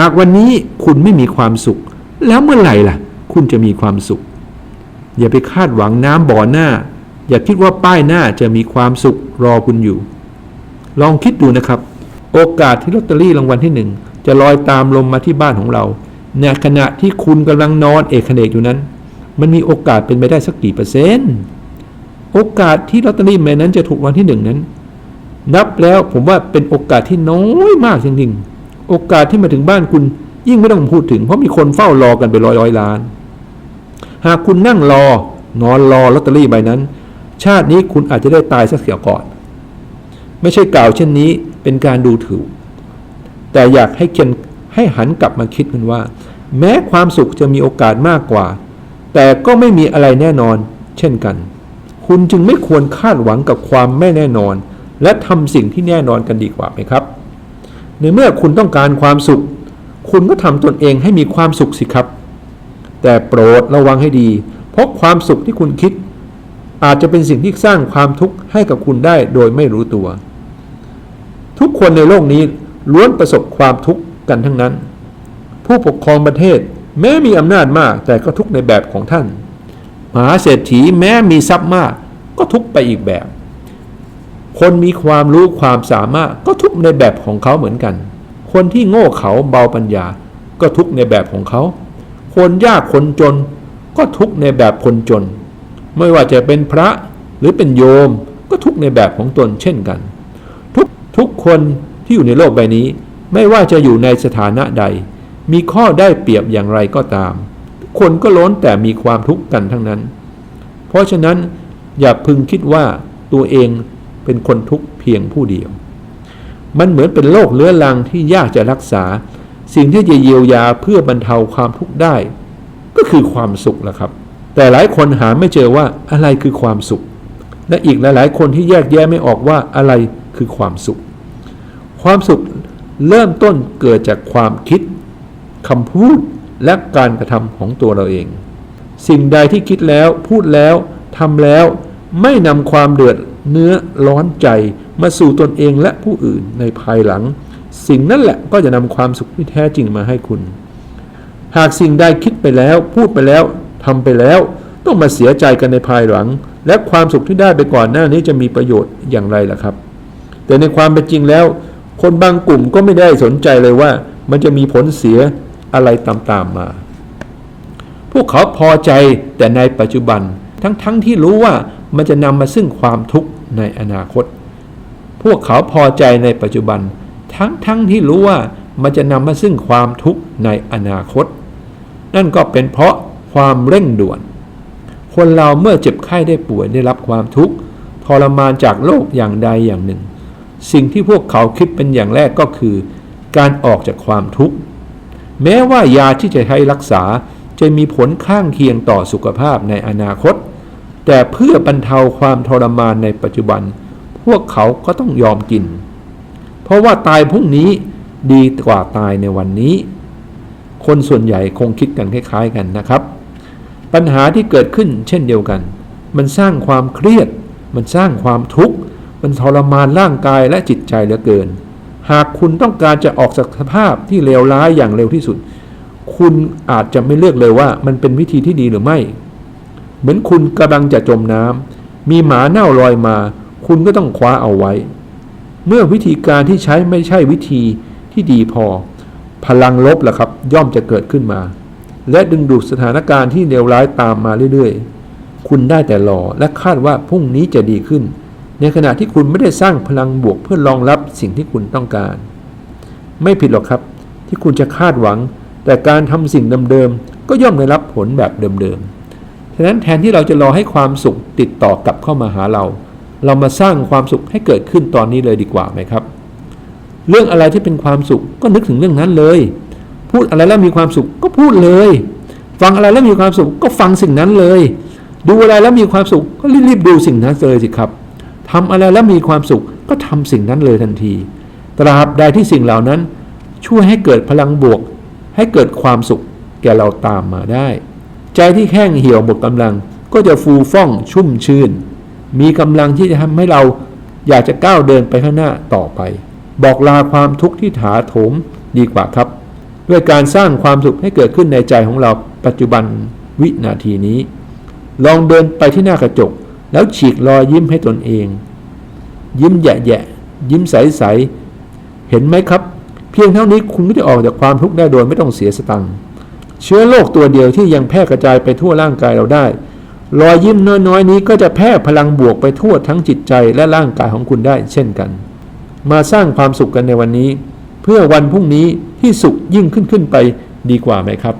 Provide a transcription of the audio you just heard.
หากวันนี้คุณไม่มีความสุข แล้วเมื่อไหร่ล่ะ คุณจะมีความสุข อย่าไปคาดหวังน้ำบ่อหน้า อย่าคิดว่าป้ายหน้าจะมีความสุขรอคุณอยู่ ลองคิดดูนะครับ โอกาสที่ลอตเตอรี่รางวัลที่หนึ่งจะลอยตามลมมาที่บ้านของเราในขณะที่คุณกำลังนอนเอกเนกอยู่นั้น มันมีโอกาสเป็นไปได้สักกี่เปอร์เซ็นต์โอกาสที่ลอตเตอรี่ใบนั้นจะถูกรางวัลที่หนึ่งนั้น นับแล้วผมว่าเป็นโอกาสที่น้อยมากจริงๆ โอกาสที่มาถึงบ้านคุณยิ่งไม่ต้องพูดถึง เพราะมีคนเฝ้ารอกันไปร้อยร้อยล้าน หากคุณนั่งรอนอนรอลอตเตอรี่ใบนั้น ชาตินี้คุณอาจจะได้ตายสักเสียก่อน ไม่ใช่กล่าวเช่นนี้เป็นการดูถูก แต่อยากให้เคนให้หันกลับมาคิดกันว่า แม้ความสุขจะมีโอกาสมากกว่า แต่ก็ไม่มีอะไรแน่นอน เช่นกัน คุณจึงไม่ควรคาดหวังกับความไม่แน่นอน และทำสิ่งที่แน่นอนกันดีกว่าไหมครับ ในเมื่อคุณต้องการความสุข คุณก็ทำตนเองให้มีความสุขสิครับ แต่โปรดระวังให้ดี เพราะความสุขที่คุณคิด อาจจะเป็นสิ่งที่สร้างความทุกข์ให้กับคุณได้โดยไม่รู้ตัว ทุกคนในโลกนี้ล้วนประสบความทุกข์กันทั้งนั้น ผู้ปกครองประเทศแม้มีอำนาจมากแต่ก็ทุกในแบบของท่านมหาเศรษฐีแม้มีทรัพย์มากก็ทุกไปอีกแบบ คนมีความรู้ความสามารถก็ทุกในแบบของเขาเหมือนกัน คนที่โง่เขาเบาปัญญา ก็ทุกในแบบของเขา คนยากคนจน ก็ทุกในแบบคนจน ไม่ว่าจะเป็นพระหรือเป็นโยม ก็ทุกในแบบของตนเช่นกัน ทุกทุกคนที่อยู่ในโลกใบนี้ ไม่ว่าจะอยู่ในสถานะใด มีข้อได้เปรียบอย่างไรก็ตาม คนก็ล้นแต่มีความทุกข์กันทั้งนั้น เพราะฉะนั้นอย่าพึงคิดว่าตัวเอง เป็นคนทุกข์เพียงผู้เดียว มันเหมือนเป็นโรคเรื้อรังที่ยากจะรักษา สิ่งที่จะเยียวยาเพื่อบรรเทาความทุกข์ได้ ก็คือความสุขแหละครับ แต่หลายคนหาไม่เจอว่าอะไรคือความสุข และอีกหลาย ๆ คนที่แยกแยะไม่ออกว่าอะไรคือความสุข ความสุขเริ่มต้นเกิดจากความคิดคำพูดและการกระทำของตัวเราเอง สิ่งใดที่คิดแล้วพูดแล้วทำแล้วไม่นำความเดือด เนื้อร้อนใจมาสู่ตนเองและผู้อื่นในภายหลัง สิ่งนั้นแหละก็จะนำความสุขที่แท้จริงมาให้คุณ หากสิ่งใดคิดไปแล้ว พูดไปแล้วทำไปแล้ว ต้องมาเสียใจกันในภายหลัง และความสุขที่ได้ไปก่อนหน้านี้จะมีประโยชน์อย่างไรล่ะครับ แต่ในความเป็นจริงแล้ว คนบางกลุ่มก็ไม่ได้สนใจเลยว่า มันจะมีผลเสียอะไรตามๆมา พวกเขาพอใจแต่ในปัจจุบันทั้งๆทที่รู้ว่า มันจะนำมาซึ่งความทุกข์ในอนาคต พวกเขาพอใจในปัจจุบัน ทั้งๆทที่รู้ว่ามันจะนำมาซึ่งความทุกข์ในอนาคต นั่นก็เป็นเพราะความเร่งด่วน คนเราเมื่อเจ็บไข้ได้ป่วยได้รับความทุกข์ทรมานจากโรคอย่างใดอย่างหนึ่ง สิ่งที่พวกเขาคิดเป็นอย่างแรกก็คือ การออกจากความทุกข์ แม้ว่ายาที่จะใช้รักษาจะมีผลข้างเคียงต่อสุขภาพในอนาคต แต่เพื่อบรรเทาความทรมานในปัจจุบัน พวกเขาก็ต้องยอมกิน เพราะว่าตายพรุ่งนี้ดีกว่าตายในวันนี้ คนส่วนใหญ่คงคิดกันคล้าย ๆ กันนะครับ ปัญหาที่เกิดขึ้นเช่นเดียวกัน มันสร้างความเครียด มันสร้างความทุกข์ มันทรมานร่างกายและจิตใจเหลือเกิน หากคุณต้องการจะออกจากสภาพที่เลวร้ายอย่างเร็วที่สุด คุณอาจจะไม่เลือกเลยว่ามันเป็นวิธีที่ดีหรือไม่ เหมือนคุณกำลังจะจมน้ำมีหมาเน่าลอยมา คุณก็ต้องคว้าเอาไว้ เมื่อวิธีการที่ใช้ไม่ใช่วิธีที่ดีพอ พลังลบล่ะครับ ย่อมจะเกิดขึ้นมา และดึงดูดสถานการณ์ที่เลวร้ายตามมาเรื่อยๆ คุณได้แต่รอและคาดว่าพรุ่งนี้จะดีขึ้น ในขณะที่คุณไม่ได้สร้างพลังบวกเพื่อรองรับสิ่งที่คุณต้องการ ไม่ผิดหรอกครับ ที่คุณจะคาดหวัง แต่การทำสิ่งเดิมๆก็ย่อมได้รับผลแบบเดิมๆ ฉะนั้นแทนที่เราจะรอให้ความสุขติดต่อกลับเข้ามาหาเรา เรามาสร้างความสุขให้เกิดขึ้นตอนนี้เลยดีกว่าไหมครับ เรื่องอะไรที่เป็นความสุขก็นึกถึงเรื่องนั้นเลย พูดอะไรแล้วมีความสุขก็พูดเลย ฟังอะไรแล้วมีความสุขก็ฟังสิ่งนั้นเลย ดูอะไรแล้วมีความสุขก็รีบๆดูสิ่งนั้นเลยสิครับทำอะไรแล้วมีความสุขก็ทำสิ่งนั้นเลยทันที ตราบใดที่สิ่งเหล่านั้น ช่วยให้เกิดพลังบวก ให้เกิดความสุขแก่เราตามมาได้ ใจที่แห้งเหี่ยวหมดกำลัง ก็จะฟูฟ่องชุ่มชื่น มีกำลังที่จะทำให้เราอยากจะก้าวเดินไปข้างหน้าต่อไป บอกลาความทุกข์ที่ถาโถมดีกว่าครับ ด้วยการสร้างความสุขให้เกิดขึ้นในใจของเราปัจจุบันวินาทีนี้ ลองเดินไปที่หน้ากระจก แล้วฉีกรอยยิ้มให้ตนเอง ยิ้มแย่ๆยิ้มใสๆเห็นไหมครับ เพียงเท่านี้คุณก็จะออกจากความทุกข์ได้โดยไม่ต้องเสียสตังค์ เชื้อโรคตัวเดียวที่ยังแพร่กระจายไปทั่วร่างกายเราได้ รอยยิ้มน้อยๆนี้ก็จะแพร่พลังบวกไปทั่วทั้งจิตใจและร่างกายของคุณได้เช่นกัน มาสร้างความสุขกันในวันนี้ เพื่อวันพรุ่งนี้ที่สุขยิ่งขึ้นขึ้นไปดีกว่าไหมครับ